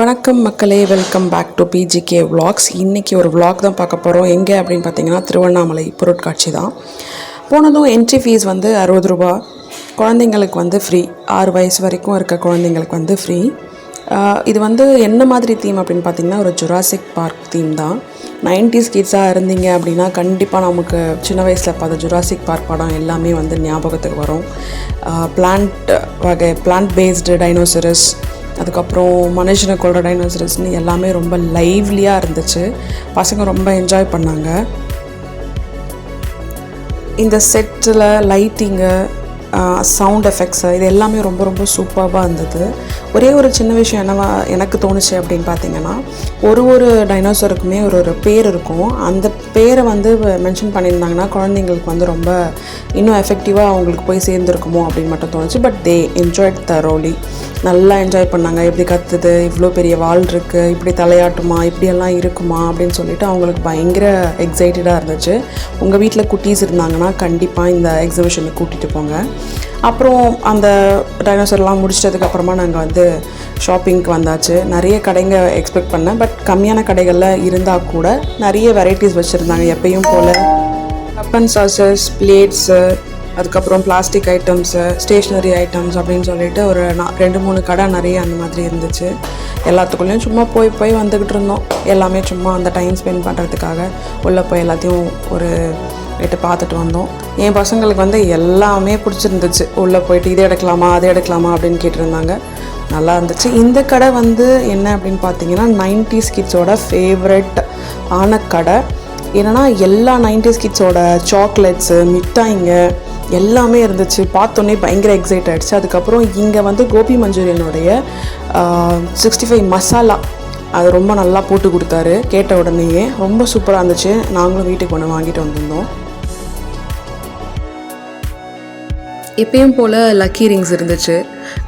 வணக்கம் மக்களே welcome back to PGK vlogs இன்றைக்கி ஒரு vlog தான் பார்க்க போகிறோம் எங்கே அப்படின்னு பார்த்தீங்கன்னா திருவண்ணாமலை பொருட்காட்சி தான். போனதும் என்ட்ரி ஃபீஸ் வந்து அறுபது ரூபா. குழந்தைங்களுக்கு வந்து ஃப்ரீ ஆறு வயசு வரைக்கும் இருக்க குழந்தைங்களுக்கு வந்து ஃப்ரீ இது வந்து என்ன மாதிரி தீம் அப்படின்னு பார்த்தீங்கன்னா ஒரு ஜுராசிக் பார்க் தீம் தான். நைன்டிஸ் கிட்ஸாக இருந்தீங்க அப்படின்னா கண்டிப்பாக நமக்கு சின்ன வயசில் பார்த்த ஜுராசிக் பார்க் படம் எல்லாமே வந்து ஞாபகத்துக்கு வரும். பிளான்ட் வகை பிளான்ட் பேஸ்டு டைனோசரஸ் அதுக்கப்புறம் மனுஷனை கொள்கிற டைனோசரஸ்னு எல்லாமே ரொம்ப லைவ்லியாக இருந்துச்சு. பசங்க ரொம்ப என்ஜாய் பண்ணாங்க. இந்த செட்டில் லைட்டிங்கு சவுண்ட் எஃபெக்ட்ஸு இது எல்லாமே ரொம்ப ரொம்ப சூப்பராக இருந்தது. ஒரே ஒரு சின்ன விஷயம் என்னவா எனக்கு தோணுச்சு அப்படின்னு பார்த்தீங்கன்னா ஒரு ஒரு டைனோசருக்குமே ஒரு ஒரு பேர் இருக்கும். அந்த பேரை வந்து மென்ஷன் பண்ணியிருந்தாங்கன்னா குழந்தைங்களுக்கு வந்து ரொம்ப இன்னும் எஃபெக்டிவாக அவங்களுக்கு போய் சேர்ந்துருக்குமோ அப்படின்னு மட்டும் தோணுச்சு. பட் தே என்ஜாய்ட் தரோலி நல்லா என்ஜாய் பண்ணாங்க. எப்படி கத்துது இவ்வளோ பெரிய வால் இருக்குது இப்படி தலையாட்டுமா இப்படியெல்லாம் இருக்குமா அப்படின்னு சொல்லிட்டு அவங்களுக்கு பயங்கர எக்ஸைட்டடாக இருந்துச்சு. உங்கள் வீட்டில் குட்டீஸ் இருந்தாங்கன்னா கண்டிப்பாக இந்த எக்ஸிபிஷனுக்கு கூட்டிகிட்டு போங்க. அப்புறம் அந்த டைனோசர்லாம் முடிச்சதுக்கப்புறமா நாங்கள் வந்து ஷாப்பிங்க்கு வந்தாச்சு. நிறைய கடைங்க எக்ஸ்பெக்ட் பண்ணேன். பட் கம்மியான கடைகளில் இருந்தால் கூட நிறைய வெரைட்டிஸ் வச்சுருந்தாங்க எப்பயும் போல். கப் சாசஸ் பிளேட்ஸு அதுக்கப்புறம் பிளாஸ்டிக் ஐட்டம்ஸு ஸ்டேஷ்னரி ஐட்டம்ஸ் அப்படின்னு சொல்லிட்டு ஒரு நா- ரெண்டு மூணு கடை நிறைய அந்த மாதிரி இருந்துச்சு. எல்லாத்துக்குள்ளேயும் சும்மா போய் போய் வந்துக்கிட்டு இருந்தோம். எல்லாமே சும்மா அந்த டைம் ஸ்பெண்ட் பண்ணுறதுக்காக உள்ளே போய் எல்லாத்தையும் ஒரு எட்டு பார்த்துட்டு வந்தோம். என் பசங்களுக்கு வந்து எல்லாமே பிடிச்சிருந்துச்சு. உள்ளே போயிட்டு இதை எடுக்கலாமா அதை எடுக்கலாமா அப்படின்னு கேட்டிருந்தாங்க. நல்லா இருந்துச்சு. இந்த கடை வந்து என்ன அப்படின்னு பார்த்தீங்கன்னா நைன்டிஸ் கிட்ஸோட ஃபேவரட் ஆன கடை. என்னன்னா எல்லா நைன்டிஸ் கிட்ஸோட சாக்லேட்ஸு மிட்டாய்ங்க எல்லாமே இருந்துச்சு. பார்த்தோன்னே பயங்கர எக்ஸைட் ஆகிடுச்சு அதுக்கப்புறம் இங்கே வந்து கோபி மஞ்சூரியனுடைய சிக்ஸ்டி ஃபைவ் மசாலா அது ரொம்ப நல்லா போட்டு கொடுத்தாரு. கேட்ட உடனேயே ரொம்ப சூப்பராக இருந்துச்சு. நாங்களும் வீட்டுக்கு ஒன்று வாங்கிட்டு வந்திருந்தோம். எப்பயும் போல் லக்கி ரிங்ஸ் இருந்துச்சு.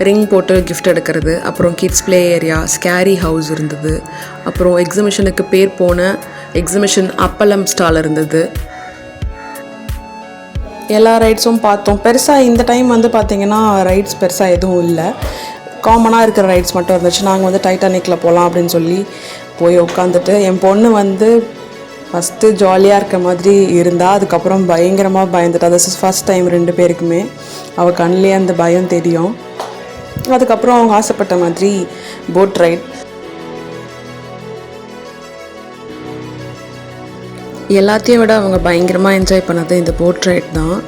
ரிங் போட்டு கிஃப்ட் எடுக்கிறது. அப்புறம் kids play area scary house இருந்தது. அப்புறம் எக்ஸிபிஷனுக்கு பேர் போன எக்ஸிபிஷன் அப்பளம் ஸ்டால் இருந்தது. எல்லா ரைட்ஸும் பார்த்தோம். பெருசாக இந்த டைம் வந்து பார்த்தீங்கன்னா ரைட்ஸ் பெருசாக எதுவும் இல்லை. காமனாக இருக்கிற ரைட்ஸ் மட்டும் இருந்துச்சு. நாங்கள் வந்து டைட்டானிக்கில் போகலாம் அப்படின்னு சொல்லி போய் உட்காந்துட்டு என் பொண்ணு வந்து ஃபஸ்ட்டு ஜாலியாக இருக்க மாதிரி இருந்தால் அதுக்கப்புறம் பயங்கரமாக பயந்துட்டா. திஸ் is ஃபஸ்ட் டைம் ரெண்டு பேருக்குமே. அவள் கண்ணிலே அந்த பயம் தெரியும். அதுக்கப்புறம் அவங்க ஆசைப்பட்ட மாதிரி போட் ரைட் எல்லாத்தையும் விட அவங்க பயங்கரமாக என்ஜாய் பண்ணது இந்த போட் ரைட் தான்.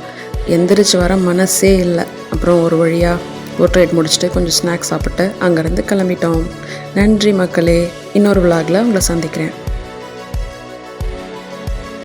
எந்திரிச்சு வர மனசே இல்லை. அப்புறம் ஒரு வழியாக போட் ரைட் முடிச்சுட்டு கொஞ்சம் ஸ்நாக்ஸ் சாப்பிட்டு அங்கேருந்து கிளம்பிட்டோம். நன்றி மக்களே. இன்னொரு விலாகில் உங்களை சந்திக்கிறேன்.